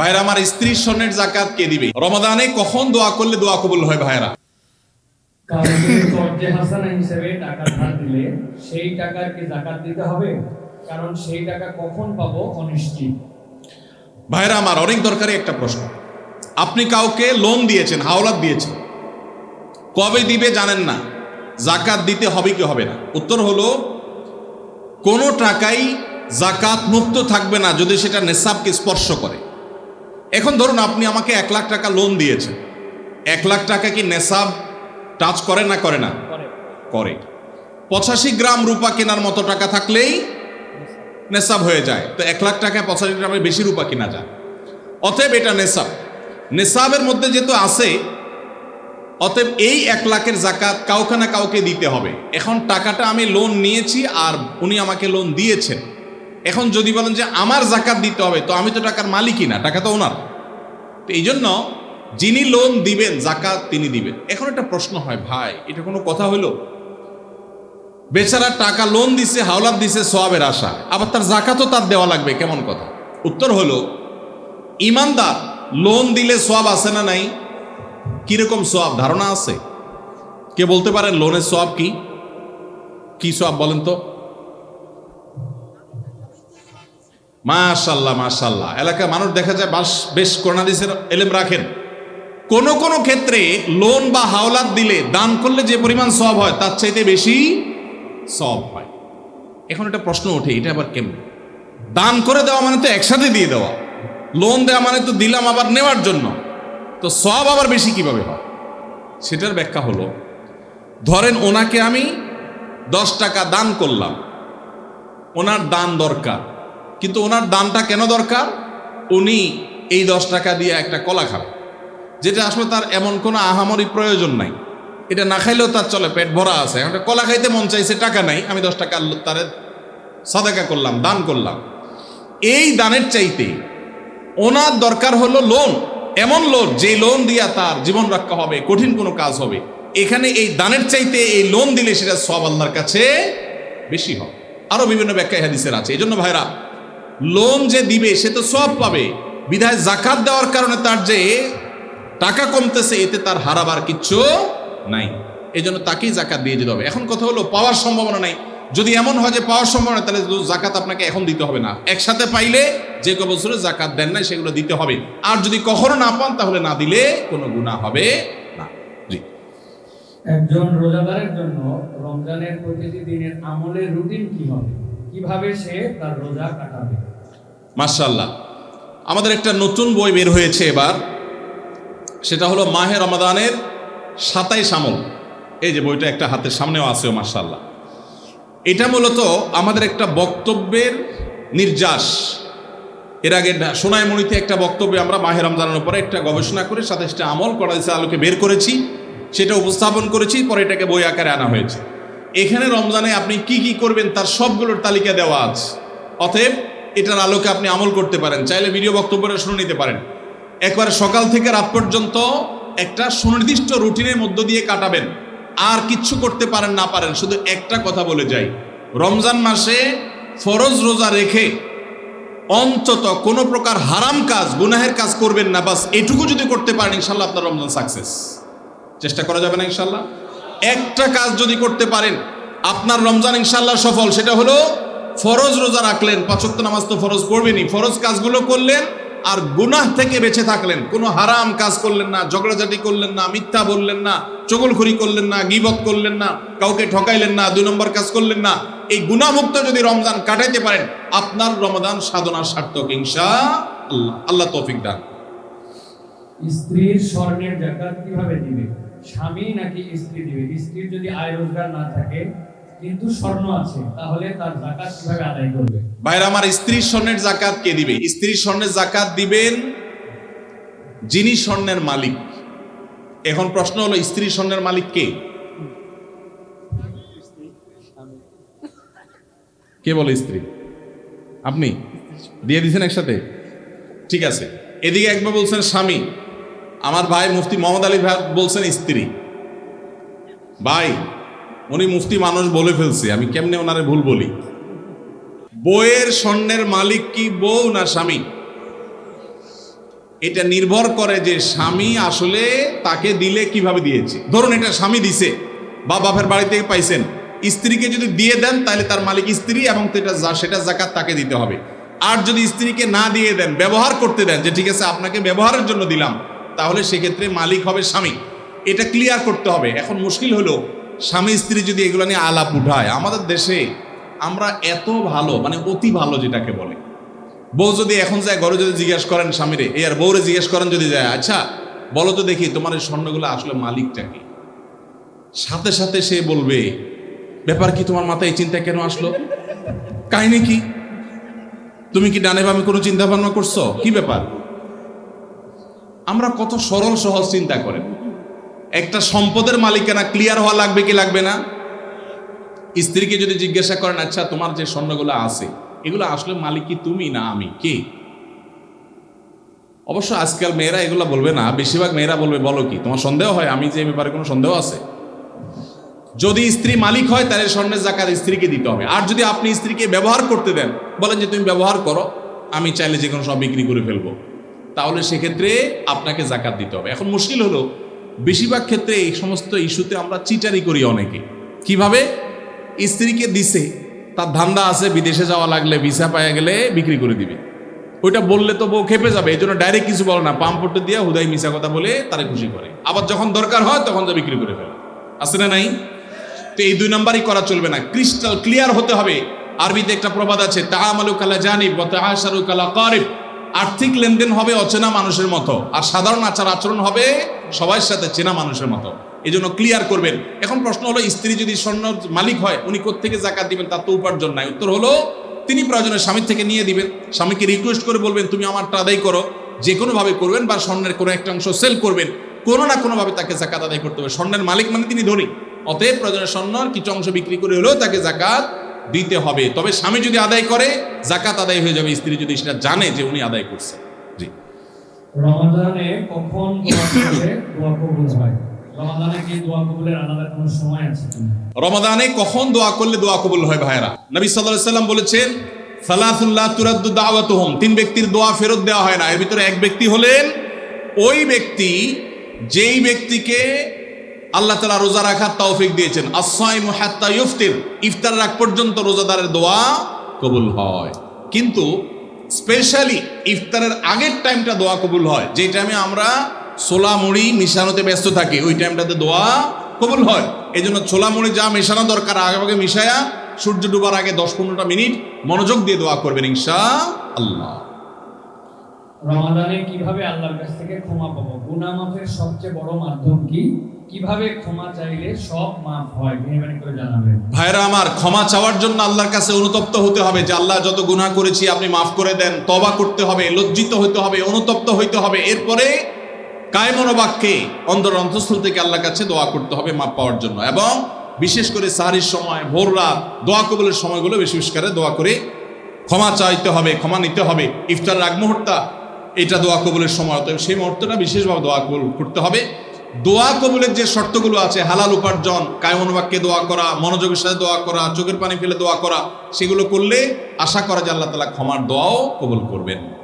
ভাইরা আমার স্ত্রীর স্বর্ণের জাকাত কে দিবে? রমাদানে কখন দোয়া করলে দোয়া কবুল হয় ভাইরা? কাউকে কর্জে হাসানা হিসেবে টাকা ধার দিলে সেই টাকার কি জাকাত দিতে হবে? কারণ সেই টাকা কখন পাবো অনিশ্চিত। ভাইরা আমার অনেক দরকারি একটা প্রশ্ন। আপনি কাউকে লোন দিয়েছেন হাওলাত দিয়েছেন। কবে দিবে জানেন না। জাকাত দিতে হবে কি হবে না? উত্তর হলো কোনো টাকাই জাকাত মুক্ত থাকবে না যদি সেটা নেশাবকে স্পর্শ করে। এখন ধরুন আপনি আমাকে এক লাখ টাকা লোন দিয়েছেন। এক লাখ টাকা কি নেশাব টাচ করে না করে না? করে। পঁচাশি গ্রাম রূপা কেনার মতো টাকা থাকলেই নেশাব হয়ে যায়। তো এক লাখ টাকায় পঁচাশি গ্রামের বেশি রূপা কেনা যায়। অতএব এটা নেশাব। নেশাবের মধ্যে যেহেতু আছে অতএব এই এক লাখের জাকাত কাউকে না কাউকে দিতে হবে। এখন টাকাটা আমি লোন নিয়েছি আর উনি আমাকে লোন দিয়েছেন। এখন যদি বলেন যে আমার জাকাত দিতে হবে, তো আমি তো টাকার মালিকই না, টাকা তো ওনার। তো এই জন্য যিনি লোন দিবেন, জাকাত তিনি দিবেন। এখন একটা প্রশ্ন হয়, ভাই, এটা কোনো কথা হলো বেচারা টাকা লোন দিছে, হাওলাত দিছে সোয়াবের আশা আবার তার জাকাতও তার দেওয়া লাগবে, কেমন কথা? উত্তর হলো, ইমানদার লোন দিলে সোয়াব আছে না নাই? কীরকম সোয়াব ধারণা আছে? কে বলতে পারেন লোনের সোয়াব কি? কি সোয়াব বলেন তো? মাশাল্লাহ মাশাল্লাহ। এলাকায় মানুষ দেখা যায় বাস, বেশ করোনাদিসের এলেম রাখেন। কোন কোন ক্ষেত্রে লোন বা হাওলাত দিলে দান করলে যে পরিমাণ সব হয়, তার চাইতে বেশি সব হয়। এখন একটা প্রশ্ন ওঠে, এটা আবার কেমন? দান করে দেওয়া মানে তো একসাথে দিয়ে দেওয়া। লোন দেওয়া মানে তো দিলাম আবার নেওয়ার জন্য। তো সব আবার বেশি কীভাবে হয়? সেটার ব্যাখ্যা হলো, ধরেন ওনাকে আমি দশ টাকা দান করলাম। ওনার দান দরকার। কিন্তু ওনার দানটা কেন দরকার? উনি এই দশ টাকা দিয়ে একটা কলা খাবে। যেটা আসলে তার এমন কোনো আহামরি প্রয়োজন নাই। এটা না খাইলেও তার চলে, পেট ভরা আছে। এখন কলা খাইতে মন চাইছে, টাকা নাই। আমি দশ টাকা তারে সাদাকা করলাম, দান করলাম। এই দানের চাইতে ওনার দরকার হলো লোন এমন লোন যে লোন দিয়া তার জীবন রক্ষা হবে, কঠিন কোনো কাজ হবে। এখানে এই দানের চাইতে এই লোন দিলে সেটা সব আল্লাহর কাছে বেশি হবে। আরও বিভিন্ন ব্যাখ্যা হাদিসের আছে। এই জন্য ভাইরা লোন যে দিবে, সে তো সব পাবে। বিধায় জাকাত দেওয়ার কারণে তার যে টাকা কমতেছে, এতে তার হারাবার কিচ্ছু নাই। এই জন্য তাকেই জাকাত দিয়ে দিতে হবে। এখন কথা হলো, পাওয়ার সম্ভাবনা নাই। যদি এমন হয় যে পাওয়ার সম্ভাবনা তাহলে জাকাত আপনাকে এখন দিতে হবে না। একসাথে পাইলে যে ক বছরে জাকাত দেন নাই, সেগুলো দিতে হবে। আর যদি কখনো না পান, তাহলে না দিলে কোনো গুণা হবে না। জি। একজন রোজাদারের জন্য রমজানের প্রতিটি দিনের আমলের রুটিন কি হবে? কীভাবে সে তার রোজা কাটাবে? মার্শাল্লাহ আমাদের একটা নতুন বই বের হয়েছে এবার। সেটা হলো মাহে রমাদানের সাতাইশ আমল। এই যে বইটা একটা হাতের সামনেও আছে মার্শাল্লাহ এটা মূলত আমাদের একটা বক্তব্যের নির্যাস। এর আগে সোনাইমণিতে একটা বক্তব্যে আমরা মাহে রমজানের উপরে একটা গবেষণা করে সাতাইশটা আমল করা আলোকে বের করেছি, সেটা উপস্থাপন করেছি, পরে এটাকে বই আকারে আনা হয়েছে। এখানে রমজানে আপনি কি কি করবেন তার সবগুলোর তালিকা দেওয়া আছে। অতএব এটার আলোকে আপনি আমল করতে পারেন। চাইলে ভিডিও বক্তব্যটা শুনে নিতে পারেন। একবারে সকাল থেকে রাত পর্যন্ত একটা সুনির্দিষ্ট রুটিনের মধ্য দিয়ে কাটাবেন। আর কিচ্ছু করতে পারেন, না পারেন, শুধু একটা কথা বলে যাই। রমজান মাসে ফরজ রোজা রেখে অন্তত কোনো প্রকার হারাম কাজ, গুনাহের কাজ করবেন না। বাস এটুকু যদি করতে পারেন ইনশাল্লাহ আপনার রমজান সাকসেস চেষ্টা করা যাবে না ইনশাল্লাহ একটা কাজ যদি করতে পারেন, আপনার রমজান ইনশাল্লাহ সফল। সেটা হলো ফরজ রোজা রাখলেন পাঁচক্ত নামাজ তো ফরজ পড়বেনই। ফরজ কাজগুলো করলেন আর গুনাহ থেকে বেঁচে থাকলেন। কোনো হারাম কাজ করলেন না, ঝগড়াঝাটি করলেন না, মিথ্যা বললেন না, চগলখড়ি করলেন না, গিবত করলেন না, কাউকে ঠকাইলেন না, দুই নম্বর কাজ করলেন না। এই গুনামুক্ত যদি রমজান কাটাইতে পারেন, আপনার রমজান সাধনার সার্থক ইনশা আল্লাহ আল্লাহ তৌফিক দান। স্ত্রীর স্বর্ণের কীভাবে দিবে? স্বামী নাকি স্ত্রী দিবে? স্ত্রীর যদি আয় রোজগার না থাকে কিন্তু আমার স্ত্রীর স্বর্ণের জাকাত কে দিবে? স্ত্রীর স্বর্ণের জাকাত দিবেন যিনি স্বর্ণের মালিক। এখন প্রশ্ন হলো স্ত্রীর স্বর্ণের মালিক কে? কে বলে স্ত্রী? আপনি? দিয়ে দিয়েছেন একসাথে? ঠিক আছে। এদিকে একবার বলছেন স্বামী। আমার ভাই মুফতি মোহাম্মদ আলী ভাই বলছেন স্ত্রী। ভাই উনি মুফতি মানুষ বলে ফেলছে, আমি কেমনে ওনারে ভুল বলি? বইয়ের স্বর্ণের মালিক কি বউ না স্বামী? এটা নির্ভর করে যে স্বামী আসলে তাকে দিলে কীভাবে দিয়েছে। ধরুন এটা স্বামী দিছে, বা বাপের বাড়ি থেকে পাইছেন, স্ত্রীকে যদি দিয়ে দেন, তাহলে তার মালিক স্ত্রী এবং সেটা সেটা জাকাত তাকে দিতে হবে। আর যদি স্ত্রীকে না দিয়ে দেন, ব্যবহার করতে দেন, যে ঠিক আছে, আপনাকে ব্যবহারের জন্য দিলাম, তাহলে সেক্ষেত্রে মালিক হবে স্বামী। এটা ক্লিয়ার করতে হবে। এখন মুশকিল হলো স্বামী স্ত্রী যদি এগুলো নিয়ে আলাপ উঠায়, আমাদের দেশে আমরা এত ভালো মানে অতি ভালো যেটাকে বলে। বউ যদি এখন যায় ঘরে যদি জিজ্ঞেস করেন স্বামীরে, এই আর বউরে জিজ্ঞেস করেন যদি যায় আচ্ছা বলো তো দেখি তোমার এই স্বর্ণগুলো আসলে মালিকটা কি? সাথে সাথে সে বলবে, ব্যাপার কি তোমার মাথায় এই চিন্তা কেন আসলো? কাহিনী কি? তুমি কি ডানে বামে কোনো চিন্তা ভাবনা করছ? কি ব্যাপার? আমরা কত সরল সহজ চিন্তা করেন। একটা সম্পদের মালিকানা ক্লিয়ার হওয়া লাগবে কি লাগবে না? স্ত্রীকে যদি জিজ্ঞাসা করেন আচ্ছা তোমার যে স্বর্ণগুলো আছে, এগুলো আসলে মালিক কি তুমি না আমি? কে? অবশ্য আজকাল মেয়েরা এগুলো বলবে না। বেশিরভাগ মেয়েরা বলবে, বলো কি, তোমার সন্দেহ হয়? আমি যে ব্যাপারে কোনো সন্দেহ আছে? যদি স্ত্রী মালিক হয়, তাহলে স্বর্ণের জাকাত স্ত্রীকে দিতে হবে। আর যদি আপনি স্ত্রীকে ব্যবহার করতে দেন, বলেন যে, তুমি ব্যবহার করো, আমি চাইলে যে কোনো সব বিক্রি করে ফেলব। তাহলে সেক্ষেত্রে আপনাকে জাকাত দিতে হবে। এখন মুশকিল হলো বেশিরভাগ ক্ষেত্রে এই সমস্ত ইস্যুতে আমরা চিটারি করি অনেকে। কীভাবে? স্ত্রীকে দিছে, তার ধান্দা আছে, বিদেশে যাওয়া লাগলে ভিসা পাওয়া গেলে বিক্রি করে দিবে। ওইটা বললে তো বউ খেপে যাবে এই জন্য ডাইরেক্ট কিছু বলে না। পাম্পটে দিয়ে হুদাই মিশা কথা বলে তারা খুশি করে। আবার যখন দরকার হয় তখন যা বিক্রি করে ফেলে। আছে না নাই? তো এই দুই নাম্বারই করা চলবে না। ক্রিস্টাল ক্লিয়ার হতে হবে। আরবিতে একটা প্রবাদ আছে তাহামালু কালা জানিব তাহাসারু কালা কারিব। আর্থিক লেনদেন হবে অচেনা মানুষের মতো, আর সাধারণ আচার আচরণ হবে সবার সাথে চেনা মানুষের মতো। এই জন্য ক্লিয়ার করবেন। এখন প্রশ্ন হলো, স্ত্রী যদি স্বর্ণ মালিক হয়, উনি কোথেকে জাকাত দিবেন? তার তো উপার্জন নাই। উত্তর হলো, তিনি প্রয়োজনে স্বামীর থেকে নিয়ে দিবেন। স্বামীকে রিকোয়েস্ট করে বলবেন, তুমি আমারটা আদায় করো। যে কোনোভাবে করবেন বা স্বর্ণের কোনো একটা অংশ সেল করবেন। কোনো না কোনোভাবে তাকে জাকাত আদায় করতে হবে। স্বর্ণের মালিক মানে তিনি ধনী। অতএব প্রয়োজনে স্বর্ণর কিছু অংশ বিক্রি করে হলেও তাকে জাকাত দিতে হবে। তবে স্বামী যদি আদায় করে জাকাত আদায় হয়ে যাবে। স্ত্রী যদি সেটা জানে যে উনি আদায় করছে। জি। রমাদানে কখন দোয়া করলে দোয়া কবুল হয় রমাদানে কি দোয়া কবুলের আলাদা কোনো সময় আছে কিনা? রমাদানে কখন দোয়া করলে দোয়া কবুল হয় ভাইরা নবী সাল্লাল্লাহু আলাইহি সাল্লাম বলেছেন সালাতুল্লাহ তুরাদ্দু দাওয়াতুহুম। তিন ব্যক্তির দোয়া ফেরত দেওয়া হয় না। এর ভিতরে এক ব্যক্তি হলেন ওই ব্যক্তি যেই ব্যক্তিকে আল্লাহ তাআলা রোজা রাখার তৌফিক দিয়েছেন। ইফতির। ইফতার রাখ পর্যন্ত রোজাদারের দোয়া কবুল হয়। কিন্তু স্পেশালি ইফতারের আগের টাইমটা দোয়া কবুল হয়। যে টাইমে আমরা ছোলা মুড়ি মিশানোতে ব্যস্ত থাকি, ওই টাইমটাতে দোয়া কবুল হয়। এই জন্য ছোলা মুড়ি যা মেশানো দরকার, আগে আগে মিশায়া সূর্য ডুবার আগে দশ পনেরোটা মিনিট মনোযোগ দিয়ে দোয়া করবেন ইনশা আল্লাহ রমাদানে কীভাবে আল্লাহর কাছ থেকে ক্ষমা পাবো? গুনাহ মাফের সবচেয়ে বড় মাধ্যম কি? কীভাবে ক্ষমা চাইলে সব মাফ হয়? মেহরবানি করে জানাবেন। ভাইরা আমার, ক্ষমা চাওয়ার জন্য আল্লাহর কাছে অনুতপ্ত হতে হবে যে আল্লাহ যত গুনাহ করেছি আপনি মাফ করে দেন তবা করতে হবে, লজ্জিত হতে হবে, অনুতপ্ত হইতে হবে। এরপরে কায় মনোবাক্যে অন্তর অন্তঃস্থল থেকে আল্লাহর কাছে দোয়া করতে হবে মাপ পাওয়ার জন্য এবং বিশেষ করে সাহারির সময়, ভোর রাত, দোয়া কবলের সময়গুলো বেশি বেশি করে দোয়া করে ক্ষমা চাইতে হবে, ক্ষমা নিতে হবে। ইফতার আগ মুহূর্তা এটা দোয়া কবুলের সময়, অতএব সেই মুহূর্তটা বিশেষভাবে দোয়া কবুল করতে হবে। দোয়া কবুলের যে শর্তগুলো আছে, হালাল উপার্জন কায়মনোবাক্যে দোয়া করা, মনোযোগের সাথে দোয়া করা, চোখের পানি ফেলে দোয়া করা, সেগুলো করলে আশা করা যে আল্লাহ তালা ক্ষমার দোয়াও কবুল করবেন।